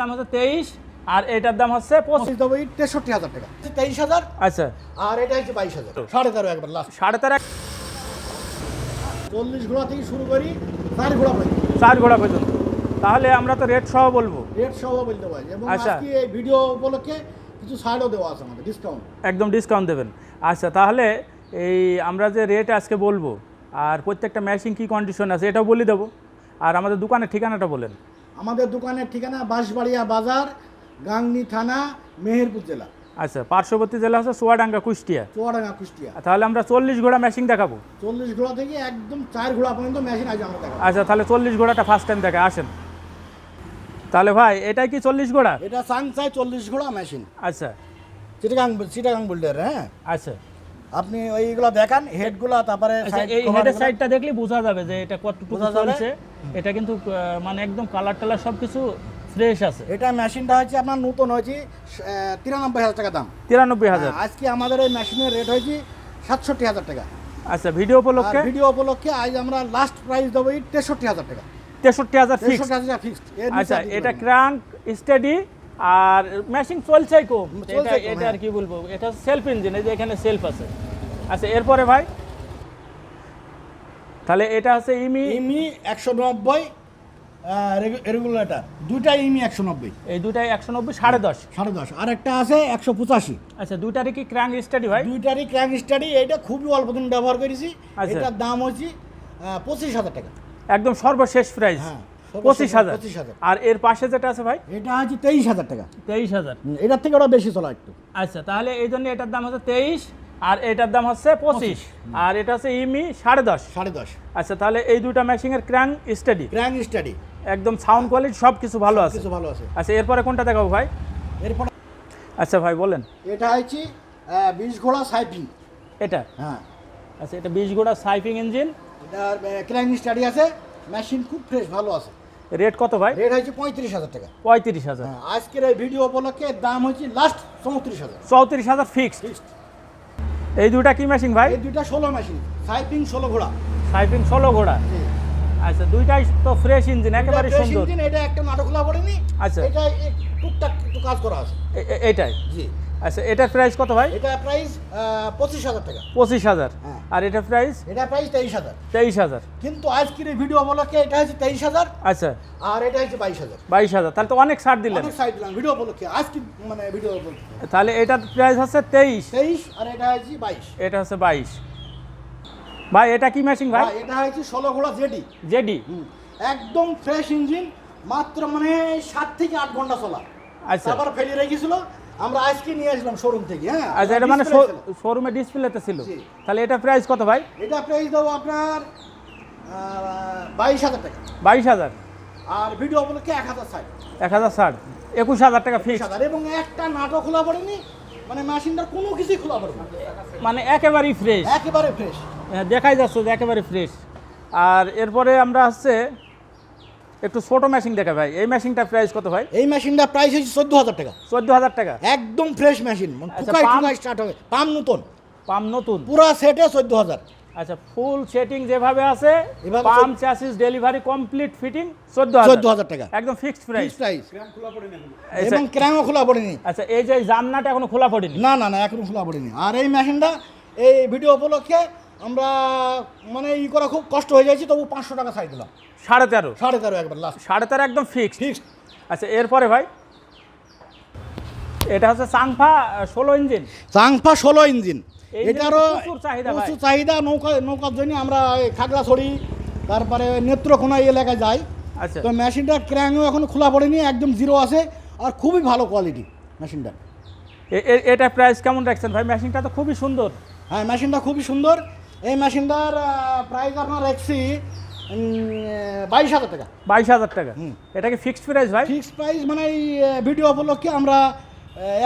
দাম হচ্ছে তেইশ আর এটার দাম হচ্ছে পঁচিশ। দেবো তেষট্টি হাজার টাকা। তেইশ হাজার? আচ্ছা। আর এটা হচ্ছে বাইশ হাজার। সাড়ে তেরো একবার লাস্ট সাড়ে তেরো চল্লিশ ঘোড়া থেকে শুরু করি চার ঘোড়া পর্যন্ত। চার ঘোড়া পর্যন্ত। তাহলে আমরা তো রেট সহ বলব। রেট সহ বলতে পারি। এবং আচ্ছা। আজকে এই ভিডিও উপলক্ষে কিছু ছাড়ও দেওয়া আছে আমাদের ডিসকাউন্ট একদম ডিসকাউন্ট দেবেন। আচ্ছা তাহলে এই আমরা যে রেট আজকে বলব আর প্রত্যেকটা ম্যাচিং কি কন্ডিশন আছে এটাও বলে দেবো। আর আমাদের দোকানের ঠিকানাটা বলেন। আমাদের দোকানের ঠিকানা বাঁশবাড়িয়া বাজার গাংনি থানা মেহেরপুর জেলা। আচ্ছা পার্শ্ববর্তী জেলা হচ্ছে সোয়াডাঙ্গা কুষ্টিয়া। চুয়াডাঙ্গা কুষ্টিয়া। তাহলে আমরা চল্লিশ ঘোড়া ম্যাচিং দেখাবো। চল্লিশ ঘোড়া থেকে একদম চার ঘোড়া পর্যন্ত মেশিন আছে আমরা দেখাবো। আচ্ছা তাহলে চল্লিশ ঘোড়াটা ফার্স্ট টাইম দেখে আসেন। তাহলে ভাই এটা কি চল্লিশ ঘোড়া? এটা সাংসাই চল্লিশ ঘোড়া মেশিন আচ্ছা। চিটাগাং চিটাগাং বিল্ডার হ্যাঁ? আচ্ছা। আপনি ওইগুলো দেখান হেডগুলো তারপরে আচ্ছা এই হেডের সাইডটা দেখলে বোঝা যাবে যে এটা কতটুকু বোঝা? চলছে। এটা কিন্তু মানে একদম কালার টালার সব কিছু ফ্রেশ আছে। এটা মেশিনটা হচ্ছে আপনার নতুন হয়েছে তিরানব্বই হাজার টাকা দাম। তিরানব্বই হাজার। হ্যাঁ, আজকে আমাদের এই মেশিনের রেট হয়েছে সাতষট্টি হাজার টাকা। আচ্ছা ভিডিও উপলক্ষে? ভিডিও উপলক্ষে আজ আমরা লাস্ট প্রাইস দেবো তেষট্টি হাজার টাকা। তেষট্টি হাজার তেষট্টি হাজার টাকা ফিক্সড আচ্ছা এটা ক্রাঙ্ক স্টাডি আর মেশিন চলছে কম এটা এটা আর হ্যাঁ। কি বলব এটা সেলফ ইঞ্জিন এই যে এখানে সেলফ আছে। আচ্ছা এরপরে ভাই? তাহলে এটা হচ্ছে ইমি। ইমি একশো নব্বই রেগুলেটার। দুইটা ইমি একশো নব্বই। এই দুটাই একশো নব্বই সাড়ে দশ। সাড়ে দশ। আর একটা আছে একশো পঁচাশি। আচ্ছা দুটারই কি ক্রাঙ্ক স্টাডি ভাই দুইটারই ক্র্যাঙ্ক স্টাডি এটা খুবই অল্প দিন ব্যবহার করেছি। আচ্ছা। এটার দাম হচ্ছে পঁচিশ হাজার টাকা। একদম সর্বশেষ প্রাইস হ্যাঁ, পঁচিশ হাজার। আর এর পাশে যেটা আছে ভাই? এটা হচ্ছে তেইশ হাজার টাকা। তেইশ হাজার। এটার থেকে ওরা বেশি চলা একটু। আচ্ছা তাহলে এই জন্য এটার দাম হচ্ছে তেইশ। আর এটার দাম হচ্ছে পঁচিশ। আর এটা হচ্ছে ইমি সাড়ে দশ। সাড়ে দশ। আচ্ছা তাহলে এই দুটা মেশিনের ক্রাঙ্ক স্টাডি ক্র্যাঙ্ক স্টাডি একদম সাউন্ড কোয়ালিটি সব কিছু ভালো আছে। কিছু ভালো আছে। আচ্ছা এরপরে কোনটা দেখাবো ভাই? এরপরে আচ্ছা ভাই বলেন। এটা হচ্ছে বিশ ঘোড়া সাইপিং এটা? হ্যাঁ। আচ্ছা এটা বিশ ঘোড়া সাইফিং ইঞ্জিন এটার ক্র্যাঙ্ক স্টাডি আছে। মেশিন খুব ফ্রেশ ভালো আছে। রেট কত ভাই? রেট হচ্ছে পঁয়ত্রিশ হাজার টাকা। পঁয়ত্রিশ হাজার। হ্যাঁ আজকের এই ভিডিও উপলক্ষে দাম হচ্ছে লাস্ট চৌত্রিশ হাজার। চৌত্রিশ হাজার ফিক্সড এই দুটা কি মেশিন ভাই? এই দুইটা ষোলো মেশিন সাইপিং ষোলো ঘোড়া। সাইপিং ষোলো ঘোড়া? আচ্ছা দুইটাই তো ফ্রেশ ইঞ্জিন একেবারে সুন্দর। engine, এটা একটা নাটক খোলা পড়েনি আচ্ছা। এটা টুকটাক একটু কাজ করা আছে। এ- এ- এইটাই জি। আচ্ছা এটা প্রাইস কত ভাই? এটা প্রাইস পঁচিশ হাজার টাকা। পঁচিশ হাজার। হ্যাঁ। আর এটা প্রাইস এটা প্রাইস তেইশ হাজার। তেইশ হাজার। কিন্তু আজকের এই ভিডিও উপলক্ষে এটা হচ্ছে তেইশ হাজার আচ্ছা। আর এটা হচ্ছে বাইশ হাজার। বাইশ হাজার। তাহলে তো অনেক ছাড় দিলেন। অনেক সাইড দিলাম ভিডিও উপলক্ষে। আজকে মানে ভিডিও উপলক্ষে। তাহলে এটার প্রাইস হচ্ছে তেইশ। তেইশ আর এটা হচ্ছে বাইশ। এটা হচ্ছে বাইশ। ভাই এটা কি মেশিন ভাই? এটা হচ্ছে ষোলো ঘোড়া জেডি। J D? একদম ফ্রেশ ইঞ্জিন মাত্র মানে সাত থেকে আট ঘণ্টা চলা আচ্ছা। তারপর ফেলে রেখেছিল আমরা আজকে নিয়ে আসলাম শোরুম থেকে হ্যাঁ? আচ্ছা এটা মানে শোরুমে ডিসপ্লেতে ছিল। তাহলে এটা প্রাইস কত ভাই? এটা প্রাইস দেবো আপনার বাইশ হাজার টাকা। বাইশ হাজার। আর ভিডিও উপলক্ষে এক হাজার ষাট। এক হাজার ষাট। একুশ হাজার টাকা ফিক্স এবং একটা নাটক খোলা পড়েনি মানে মেশিনটার কোনো কিছুই খোলা পড়েনি। মানে একেবারেই ফ্রেশ একেবারে ফ্রেশ দেখাই যাচ্ছে যে একেবারে ফ্রেশ আর এরপরে আমরা হচ্ছে একটু ছোট মেশিন দেখা ভাই। এই মেশিনটা প্রাইস কত ভাই? এই মেশিনটা প্রাইস হচ্ছে চোদ্দ হাজার টাকা। চোদ্দ হাজার টাকা? একদম ফ্রেশ মেশিন আচ্ছা, টুকাই পাম্প? টুকাই স্টার্ট হবে। পাম নতুন। পাম নতুন? পুরো সেটে চোদ্দ হাজার আচ্ছা ফুল সেটিং যেভাবে আছে এভাবে পাম চোদ্দ- চ্যাসিস ডেলিভারি কমপ্লিট ফিটিং চোদ্দ চোদ্দ হাজার হাজার টাকা একদম ফিক্সড প্রাইস প্রাইস আচ্ছা এবং ক্র্যাঙ্কও খোলা পড়েনি। আচ্ছা এই যে জামনাটা এখনও খোলা পড়েনি? না না না এখনও খোলা পড়েনি। আর এই মেশিনটা এই ভিডিও উপলক্ষে আমরা মানে ই করা খুব কষ্ট হয়ে যাচ্ছে তবু পাঁচশো টাকা ছাড় দিলাম। সাড়ে তেরো? সাড়ে তেরো একবার লাস্ট সাড়ে তেরো একদম ফিক্স ফিক্সড আচ্ছা এরপরে ভাই? এটা হচ্ছে সাংফা ষোলো ইঞ্জিন চাংফা ষোলো ইঞ্জিন এটারও প্রচুর চাহিদা ভাই। প্রচুর চাহিদা নৌকা নৌকার জন্য আমরা খাগড়াছড়ি তারপরে নেত্রকোনা এই এলাকায় যাই। আচ্ছা। তো মেশিনটা ক্র্যাঙ্কও এখন খোলা পড়েনি একদম জিরো আছে আর খুবই ভালো কোয়ালিটি মেশিনটা এটা প্রাইস কেমন রাখছেন ভাই? মেশিনটা তো খুবই সুন্দর। হ্যাঁ মেশিনটা খুবই সুন্দর। এই মেশিনটার প্রাইস আপনার রাখছি বাইশ হাজার টাকা। বাইশ হাজার টাকা। হুম। এটা কি ফিক্সড প্রাইস ভাই? ফিক্সড প্রাইস মানে এই ভিডিও উপলক্ষে আমরা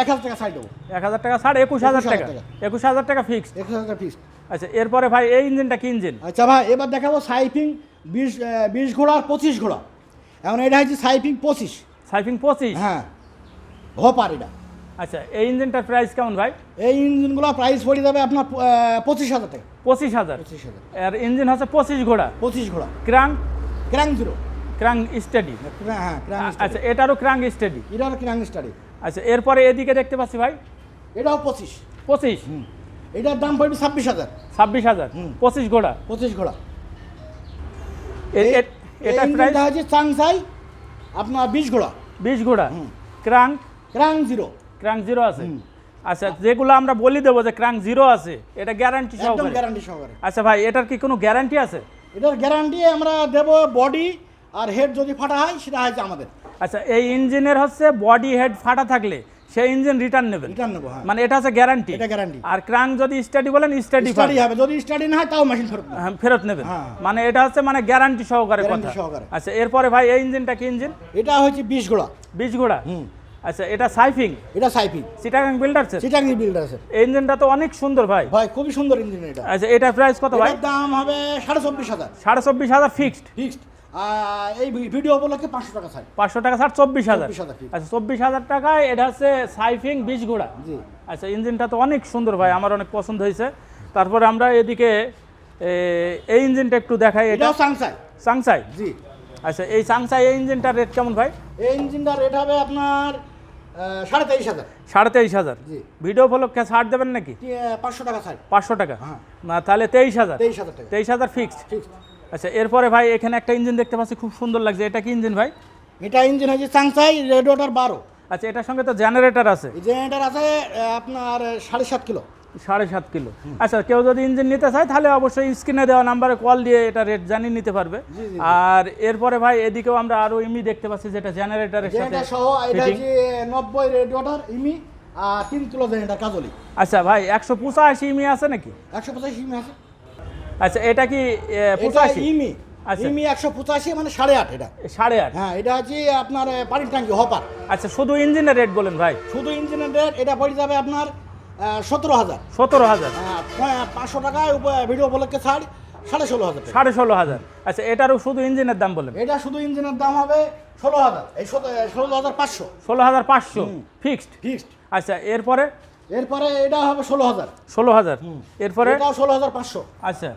এক হাজার টাকা ছাড় দেবো। এক হাজার টাকা ছাড় একুশ হাজার 21,000 টাকা। একুশ হাজার টাকা ফিক্সড এক হাজার টাকা ফিক্সড আচ্ছা এরপরে ভাই এই ইঞ্জিনটা কি ইঞ্জিন আচ্ছা ভাই এবার দেখাবো সাইপিং বিশ বিশ ঘোড়া আর পঁচিশ ঘোড়া। এখন এটা হচ্ছে সাইপিং পঁচিশ। সাইফিং পঁচিশ? হ্যাঁ। হপার এটা। আচ্ছা এই ইঞ্জিনটার প্রাইস কেমন ভাই? এই ইঞ্জিনগুলো প্রাইস পড়ে যাবে আপনার পঁচিশ হাজার টাকা। পঁচিশ হাজার? পঁচিশ হাজার। আর ইঞ্জিন হচ্ছে পঁচিশ ঘোড়া। পঁচিশ ঘোড়া। ক্রাং? Crank zero. ক্রাং স্টাডি হ্যাঁ ক্রাং আচ্ছা এটারও ক্রাং স্টাডি এটার ক্রাং স্টাডি আচ্ছা এরপরে এদিকে দেখতে পাচ্ছি ভাই। এটাও পঁচিশ। পঁচিশ? এটার দাম পড়বে ছাব্বিশ হাজার। ছাব্বিশ হাজার? হুম। পঁচিশ ঘোড়া? পঁচিশ ঘোড়া। এটা প্রাইস হচ্ছে চাংসাই আপনার বিশ ঘোড়া। বিশ ঘোড়া। হুম। ক্রাং? Crank zero. ক্রাং জিরো আছে। আচ্ছা যেগুলো আমরা বলি দেবো যে ক্রাং জিরো আছে এটা গ্যারান্টি সহকারে। গ্যারান্টি সহকারে। আচ্ছা ভাই এটার কি কোনো গ্যারান্টি আছে? এটার গ্যারান্টি আমরা দেব বডি আর হেড যদি ফাটা হয় সেটা হচ্ছে আমাদের। আচ্ছা এই ইঞ্জিনের হচ্ছে বডি হেড ফাটা থাকলে সেই ইঞ্জিন রিটার্ন নেবেন রিটার্ন নেব হ্যাঁ। মানে এটা হচ্ছে গ্যারান্টি এটা গ্যারান্টি আর ক্রাং যদি স্টাডি বলেন স্টাডি স্টাডি হবে যদি স্টাডি না হয় তাও মেশিন ফেরত নেব। ফেরত নেবেন হ্যাঁ। মানে এটা হচ্ছে মানে গ্যারান্টি সহকারে কথা। সহকারে। আচ্ছা এরপরে ভাই এই ইঞ্জিনটা কি ইঞ্জিন? এটা হচ্ছে বিশ ঘোড়া। বিশ ঘোড়া। হুম। আচ্ছা এটা সাইফিং? এটা সাইপি চিটাগাং বিল্ডার্সের চিটাঙ্গি বিল্ডার আছে ইঞ্জিনটা তো অনেক সুন্দর ভাই। ভাই খুবই সুন্দর ইঞ্জিন এটা। আচ্ছা এটার প্রাইস কত ভাই? দাম হবে সাড়ে চব্বিশ হাজার। সাড়ে চব্বিশ হাজার ফিক্সড ফিক্সড এই ভিডিও উপলক্ষে পাঁচশো টাকা ছাড় পাঁচশো টাকা ছাড় চব্বিশ হাজার। 24,000 আচ্ছা চব্বিশ হাজার টাকায় এটা হচ্ছে সাইফিং বিশ ঘোড়া জি। আচ্ছা ইঞ্জিনটা তো অনেক সুন্দর ভাই আমার অনেক পছন্দ হয়েছে। তারপরে আমরা এদিকে এই ইঞ্জিনটা একটু দেখাই এটা সাংসাই সাংসাই জি। আচ্ছা এই সাংসাই এই ইঞ্জিনটার রেট কেমন ভাই? এই ইঞ্জিনটার রেট হবে আপনার সাড়ে তেইশ হাজার। সাড়ে তেইশ হাজার? ভিডিও ছাড় দেবেন নাকি? পাঁচশো টাকা ছাড়। পাঁচশো টাকা? হ্যাঁ। না তাহলে তেইশ হাজার। তেইশ হাজার তেইশ হাজার ফিক্সড ফিক্সড আচ্ছা এরপরে ভাই এখানে একটা ইঞ্জিন দেখতে পাচ্ছি খুব সুন্দর লাগছে। এটা কি ইঞ্জিন ভাই? এটা ইঞ্জিন রেড ওয়াটার বারো। আচ্ছা এটার সঙ্গে তো জেনারেটর আছে। জেনারেটার আছে আপনার সাড়ে সাত কিলো। সাড়ে সাত কিলো। আচ্ছা কেউ যদি ইঞ্জিন নিতে চায় তাহলে অবশ্যই স্ক্রিনে দেওয়া নাম্বারে কল দিয়ে এটা রেট জানিয়ে নিতে পারবে। আর এরপরে ভাই এদিকেও আমরা আরও ইমি দেখতে পাচ্ছি যেটা জেনারেটরের সাথে নব্বই রেড ওয়াটার ইমি আর তিন কিলো জেনারেটার কাজলি। আচ্ছা ভাই একশো পঁচাশি ইমি আছে নাকি? একশো পঁচাশি ইমি আছে। আচ্ছা এটা কি পঁচাশি? ইমি। আচ্ছা। ইমি একশো পঁচাশি মানে সাড়ে আট এটা। সাড়ে আট? হ্যাঁ এটা হচ্ছে আপনার পানির ট্যাঙ্কি হপার আচ্ছা শুধু ইঞ্জিনের রেট বলেন ভাই। শুধু ইঞ্জিনের রেট এটা পড়ে যাবে আপনার সতেরো হাজার। সতেরো হাজার। পাঁচশো টাকায় ভিডিও উপলক্ষে ছাড় সাড়ে ষোলো হাজার সাড়ে ষোলো হাজার। আচ্ছা এটারও শুধু ইঞ্জিনের দাম বলেন। এটা শুধু ইঞ্জিনের দাম হবে ষোলো হাজার। এই ষোলো হাজার পাঁচশো। ষোলো হাজার পাঁচশো। ফিক্সড? ফিক্সড। আচ্ছা এরপরে? এরপরে এটা হবে ষোলো হাজার। ষোলো হাজার। এরপরে? এটাও ষোলো হাজার পাঁচশো। আচ্ছা।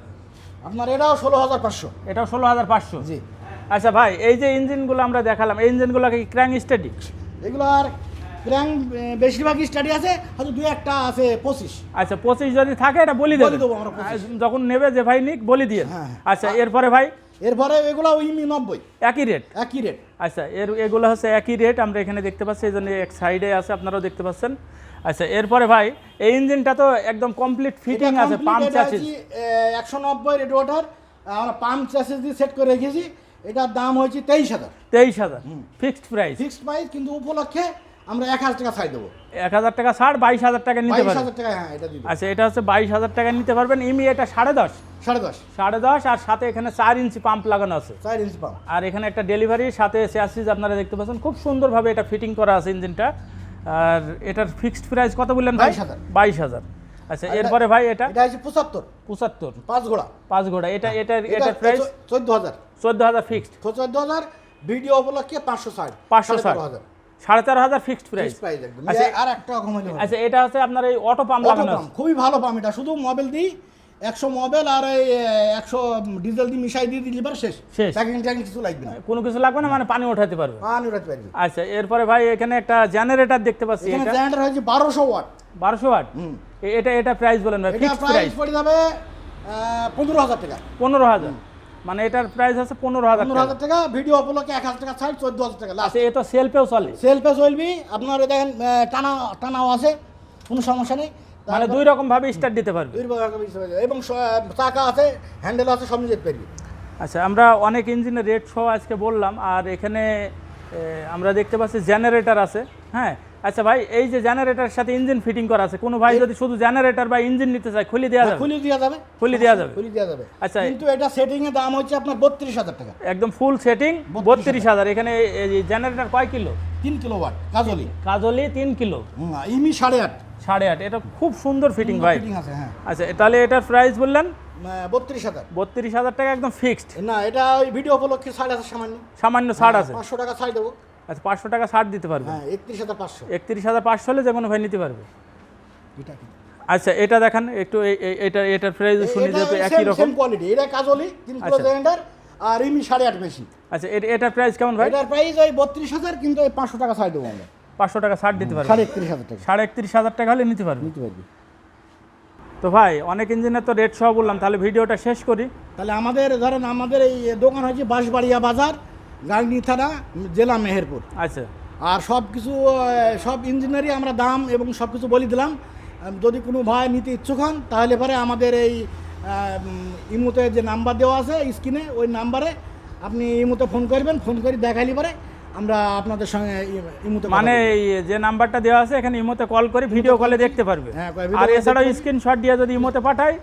আপনার এটাও ষোলো হাজার পাঁচশো। এটাও ষোলো হাজার পাঁচশো। জি। আচ্ছা ভাই এই যে ইঞ্জিনগুলো আমরা দেখালাম এই ইঞ্জিনগুলো কি ক্র্যাং স্টাডি এগুলো আর ক্র্যাং বেশিরভাগ স্টাডি আছে হয়তো দু একটা আছে পঁচিশ। আচ্ছা পঁচিশ যদি থাকে এটা বলি দেবো। আমরা 25 আর যখন নেবে যে ভাই নিক বলি দিয়ে। হ্যাঁ, হ্যাঁ। আচ্ছা এরপরে ভাই? এরপরে এগুলো ইমি নব্বই। একই রেট একই রেট আচ্ছা এর এগুলো হচ্ছে একই রেট আমরা এখানে দেখতে পাচ্ছি এই জন্য এক সাইডে আছে আপনারাও দেখতে পাচ্ছেন। আচ্ছা এরপরে ভাই এই ইঞ্জিনটা তো একদম কমপ্লিট ফিটিং আছে পাম্প চাচিস একশো নব্বই রেড ওয়াটার আমরা পাম্প চাষেস দিয়ে সেট করে রেখেছি। এটার দাম হয়েছে তেইশ হাজার। তেইশ হাজার। ফিক্সড প্রাইস ফিক্সড প্রাইস কিন্তু উপলক্ষে আমরা এক হাজার টাকা ছাড় দেবো। এক হাজার টাকা ছাড় বাইশ হাজার টাকা নিতে পারবেন। হাজার টাকা হ্যাঁ এটা আচ্ছা এটা হচ্ছে বাইশ হাজার টাকা নিতে পারবেন। ইমি এটা সাড়ে দশ। সাড়ে দশ। সাড়ে দশ আর সাথে এখানে চার ইঞ্চি পাম্প লাগানো আছে। চার ইঞ্চি পাম্প আর এখানে একটা ডেলিভারি সাথে চ্যাসিস আপনারা দেখতে পাচ্ছেন খুব সুন্দরভাবে এটা ফিটিং করা আছে ইঞ্জিনটা আর এটার ফিক্সড প্রাইস কত বললেন ভাই? 22,000 বাইশ হাজার। আচ্ছা এরপরে ভাই এটা? এটা হচ্ছে পঁচাত্তর। পঁচাত্তর। পাঁচ ঘোড়া। পাঁচ ঘোড়া। এটা এটার এটার প্রাইস চোদ্দ হাজার। চোদ্দ হাজার ফিক্সড চোদ্দ হাজার ভিডিও উপলক্ষে পাঁচশো ষাট। পাঁচশো ষাট। হাজার। সাড়ে তেরো হাজার ফিক্সড প্রাইস প্রাইস আচ্ছা, এ আর একটা কম আচ্ছা এটা হচ্ছে আপনার এই অটো পাম্প লাগানো খুবই ভালো পাম্প এটা। শুধু মোবাইল দিই একশো মোবাইল আর এই একশো ডিজেল দিয়ে মিশাই দিয়ে দিলে শেষ। শেষ। প্যাকিং ট্যাকিং কিছু লাগবে না। কোনো কিছু লাগবে না মানে পানি ওঠাতে পারবে। পানি উঠাতে পারবে। আচ্ছা এরপরে ভাই এখানে একটা জেনারেটর দেখতে পাচ্ছি এখানে এটা। জেনারেটর হয়েছে বারোশো ওয়াট বারোশো ওয়াট এটা এটা প্রাইস বলেন ভাই ফিক্সড প্রাইস প্রাইস পড়ে যাবে পনেরো হাজার টাকা। পনেরো হাজার। মানে এটার প্রাইস আছে পনেরো হাজার পনেরো টাকা হাজার টাকা। ভিডিও উপলক্ষে এক হাজার টাকা ছাড় চোদ্দ হাজার টাকা লাস্ট আচ্ছা এ তো সেলফেও চলে। সেলফে চলবি। আপনার দেখেন টানা টানাও আছে কোনো সমস্যা নেই। মানে দুই রকম ভাবে স্টার্ট দিতে পারবে। দুই রকম। এবং চাকা আছে হ্যান্ডেল আছে সব নিজে পারবি আচ্ছা আমরা অনেক ইঞ্জিনের রেট সহ আজকে বললাম আর এখানে আমরা দেখতে পাচ্ছি জেনারেটর আছে হ্যাঁ? আচ্ছা ভাই এই যে জেনারেটরের সাথে ইঞ্জিন ফিটিং করা আছে কোনো ভাই যদি শুধু জেনারেটর বা ইঞ্জিন নিতে চায় খুলে দেওয়া যাবে? খুলি দেওয়া যাবে। খুলে দেওয়া যাবে? খুলি দেওয়া যাবে। আচ্ছা। কিন্তু এটা সেটিং এর দাম হচ্ছে আপনার বত্রিশ হাজার টাকা। একদম ফুল সেটিং বত্রিশ হাজার। এখানে জেনারেটর কয় কিলো? তিন কিলো ওয়াট কাজলি। কাজলি তিন কিলো। হুম, ইমি সাড়ে আট। সাড়ে আট এটা খুব সুন্দর ফিটিং ভাই। ফিটিং আছে হ্যাঁ। আচ্ছা তাহলে এটার প্রাইস বললেন? বত্রিশ হাজার। বত্রিশ হাজার টাকা একদম ফিক্সড না এটা ওই ভিডিও উপলক্ষে সাড়ে হাজার সামান্য। সামান্য ছাড় আছে। পাঁচশো টাকা ছাড় দেবো। আচ্ছা পাঁচশো টাকা ছাড় দিতে পারবে? হ্যাঁ একত্রিশ হাজার পাঁচশো। একত্রিশ হাজার পাঁচশো হলে যে কোনো ভাই নিতে পারবে। এটা আচ্ছা এটা দেখান একটু এটা এটার প্রাইস শুনি যেহেতু একই রকম। কোয়ালিটি এটা কাজলি তিন কিলো আচ্ছা। আর রিমি সাড়ে আট বেশি আচ্ছা এর- এটার প্রাইস কেমন ভাই? এটার প্রাইস ওই বত্রিশ হাজার কিন্তু এই পাঁচশো টাকা ছাড় দেবো আমরা। পাঁচশো টাকা ছাড় দিতে পারবে। সাড়ে একত্রিশ হাজার টাকা। সাড়ে একত্রিশ হাজার টাকা হলে নিতে পারবে। নিতে পারবি। তো ভাই অনেক ইঞ্জিনের তো রেট সহ বললাম তাহলে ভিডিওটা শেষ করি। তাহলে আমাদের ধরেন আমাদের এই দোকান হচ্ছে বাঁশবাড়িয়া বাজার। গাংনি থানা জেলা মেহেরপুর। আচ্ছা। আর সব কিছু সব ইঞ্জিনিয়ারই আমরা দাম এবং সব কিছু বলে দিলাম। যদি কোনো ভাই নিতে ইচ্ছুক হন তাহলে পরে আমাদের এই ইমুতে যে নাম্বার দেওয়া আছে স্ক্রিনে ওই নাম্বারে আপনি ইমুতে ফোন করবেন ফোন করে দেখালি পরে আমরা আপনাদের সঙ্গে ই- ইমোতে মানে যে নাম্বারটা দেওয়া আছে এখানে ইমোতে কল করে ভিডিও কলে দেখতে পারবে। হ্যাঁ, আর এছাড়াও স্ক্রিনশট দিয়ে যদি ইমোতে পাঠাই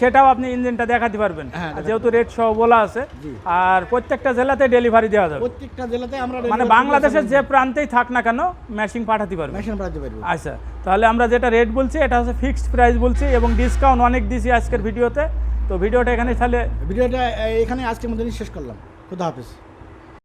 সেটাও আপনি ইঞ্জিনটা দেখাতে পারবেন। হ্যাঁ, যেহেতু রেট সহ বলা আছে আর প্রত্যেকটা জেলাতে ডেলিভারি দেওয়া যাবে। প্রত্যেকটা জেলাতে আমরা মানে বাংলাদেশের যে প্রান্তেই থাক না কেন মেশিন পাঠাতে পারবে। মেশিন পাঠাতে পারব। আচ্ছা তাহলে আমরা যেটা রেট বলছি এটা হচ্ছে ফিক্সড প্রাইস বলছি এবং ডিসকাউন্ট অনেক দিছি আজকের ভিডিওতে। তো ভিডিওটা এখানে তাহলে ভিডিওটা এখানে আজকের মধ্যে শেষ করলাম। খুদা হাফিজ।